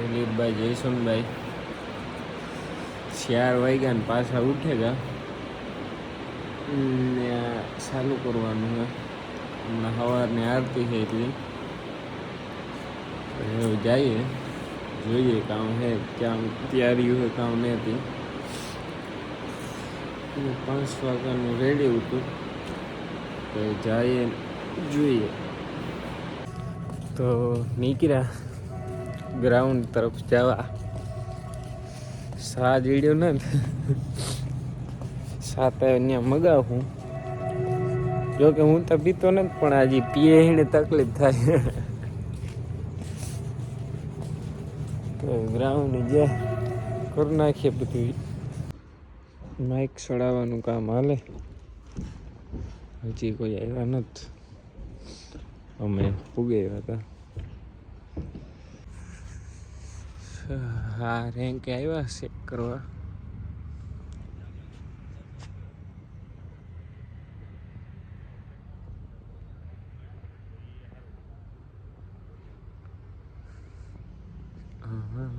દિલીપભાઈ જયસુનભાઈ. ચાર વાગ્યા ને પાછા ઉઠેગા ને ચાલુ કરવાનું છે. હમણાં સવારની આરતી છે એટલી. જઈએ. જોઈએ કામ છે ક્યાં તૈયારી હોય કામ નહીં પાંચ વાગ્યાનું રેડી હતું તો જઈએ જોઈએ. તો નીકળ્યા. ગ્રાઉન્ડ તરફ જવા. સાત વીડિયો ને. સાતે અહીંયા મગાવું. જો કે હું તો પીતો નથી, પણ હજી પીએ એને તકલીફ થાય. તો ગ્રાઉન્ડ જે કરી નાખીએ બધું. માઇક ચડાવવાનું કામ હાલે. હજી કોઈ આવ્યા નથી. અમે પૂગે હતા. હા રેન્ક આવ્યા ચેક કરવા આ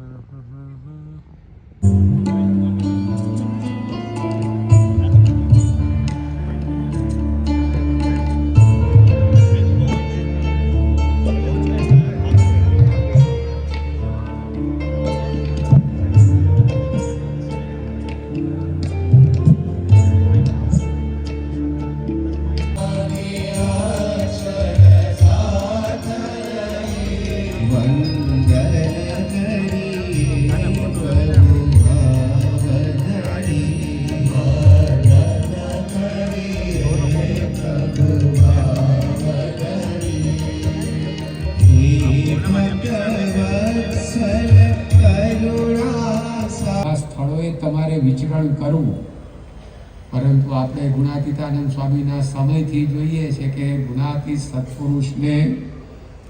વિચરણ કરવું પરંતુ આપણે ગુણાતીતાનંદ સ્વામીના સમયથી જોઈએ છે કે ગુણાતી સત્પુરુષને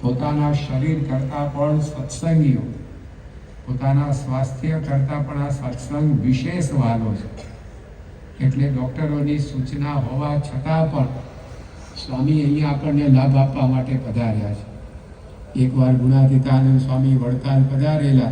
પોતાના શરીર કરતાં પણ સત્સંગીઓ, પોતાના સ્વાસ્થ્ય કરતાં પણ આ સત્સંગ વિશેષ વાલો છે. એટલે ડૉક્ટરોની સૂચના હોવા છતાં પણ સ્વામી અહીંયા આપણને લાભ આપવા માટે પધાર્યા છે. એકવાર ગુણાતીતાનંદ સ્વામી વડતાલ પધારેલા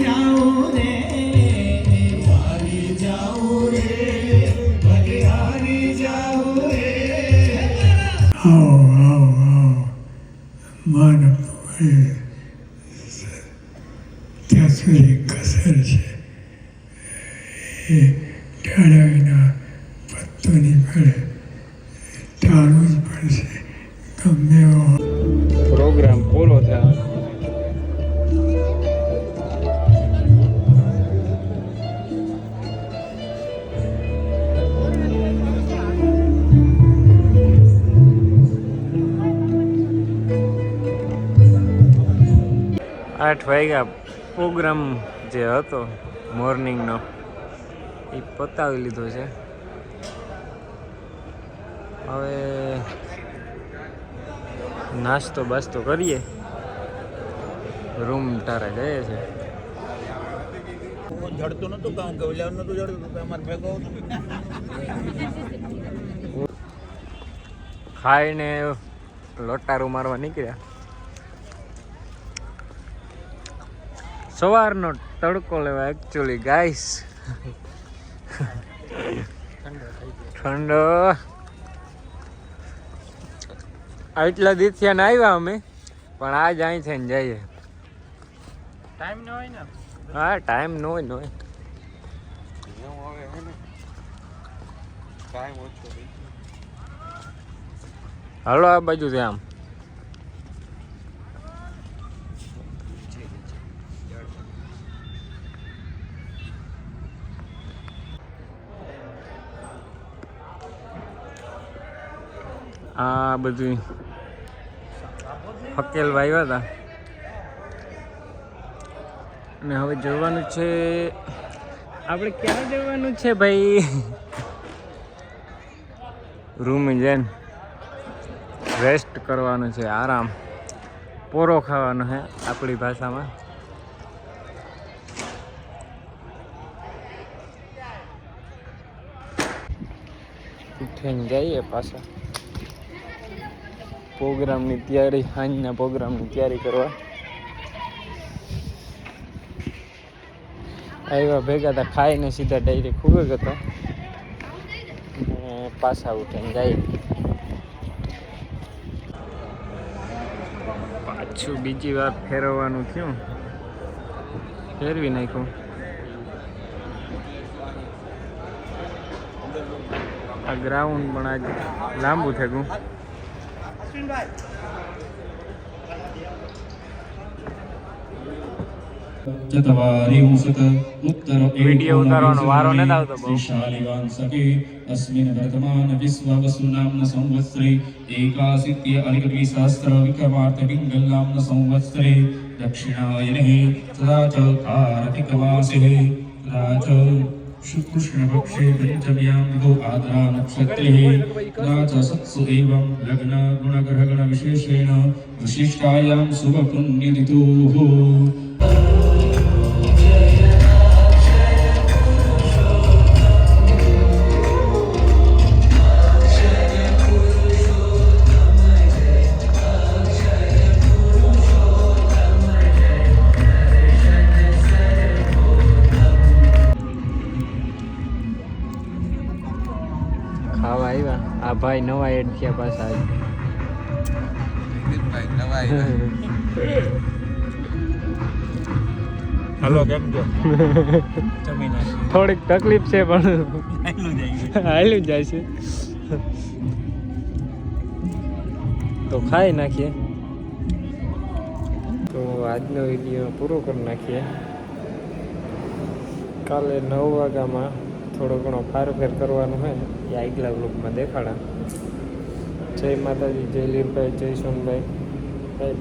ત્યાં કસર છે. એ ટાળાવીના પત્તો નહીં પડે ટાળવું જ પડશે. ગમે એવો પ્રોગ્રામ પૂરો થયો. આઠ વાગ્યા પ્રોગ્રામ જે હતો મોર્નિંગનો એ પતાવી લીધો છે. હવે નાસ્તો બાસ્તો કરીએ. રૂમ તારે જઈએ છે. જડતું નતું કામ કે ઓલા નતું જડતું અમારે ભેગો ખાઈને લોટારું મારવા નીકળ્યા. સવારનો તડકો લેવા એકચ્યુઅલી ગાઈસ ઠંડો. આટલા દિવસથી આવ્યા અમે પણ આજ અહીં થઈને જઈએ. ટાઈમ ન હોય ને? હા ટાઈમ નો હોય ન હોય. હાલો આ બાજુ છે આમ. આ બધી ફકેલ વાવ્યા હતા. અને હવે જવાનું છે, આપણે ક્યાં જવાનું છે ભાઈ? રૂમ જઈને રેસ્ટ કરવાનું છે, આરામ. પોરો ખાવાનો છે આપણી ભાષામાં. ઉઠીને જઈએ પાછા. પ્રોગ્રામની તૈયારી સાંજના પ્રોગ્રામની તૈયારી કરવા. આવ્યા ભેગા હતા ખાઈને સીધા ડાયરી ખૂબ જ હતા. પાછા ઉઠીને જાય. પાછું બીજી વાર ફેરવવાનું થયું. ફેરવી નાખ્યું. આ ગ્રાઉન્ડ પણ આજ લાંબુ ચતવારી ઉસત ઉત્તર વિડિયો ઉતારવાનો વારો ન આવતો બહુ શાલિવાન સકે તથા ચ च शुकृष्णपक्षे पञ्चम्यां विदो आदरा नक्षत्रे तथा च सत्सु एवं लग्न गुणग्रहगणविशेषेण विशिष्टायां शुभपुण्यऋतोः ભાઈ નવા એડ થયા પાછા. હાલો કેમ છો? થોડીક તકલીફ છે પણ હાલ્યું જાય છે. તો ખાઈ નાખીએ. તો આજનો વીડિયો પૂરો કરી નાખીએ. કાલે નવ વાગ્યામાં થોડો ઘણો ફારફેર કરવાનો હોય એ આગલા ગ્રુપમાં દેખાડા. જય માતાજી, જય લીરભાઈ જય સોનભાઈ. બાય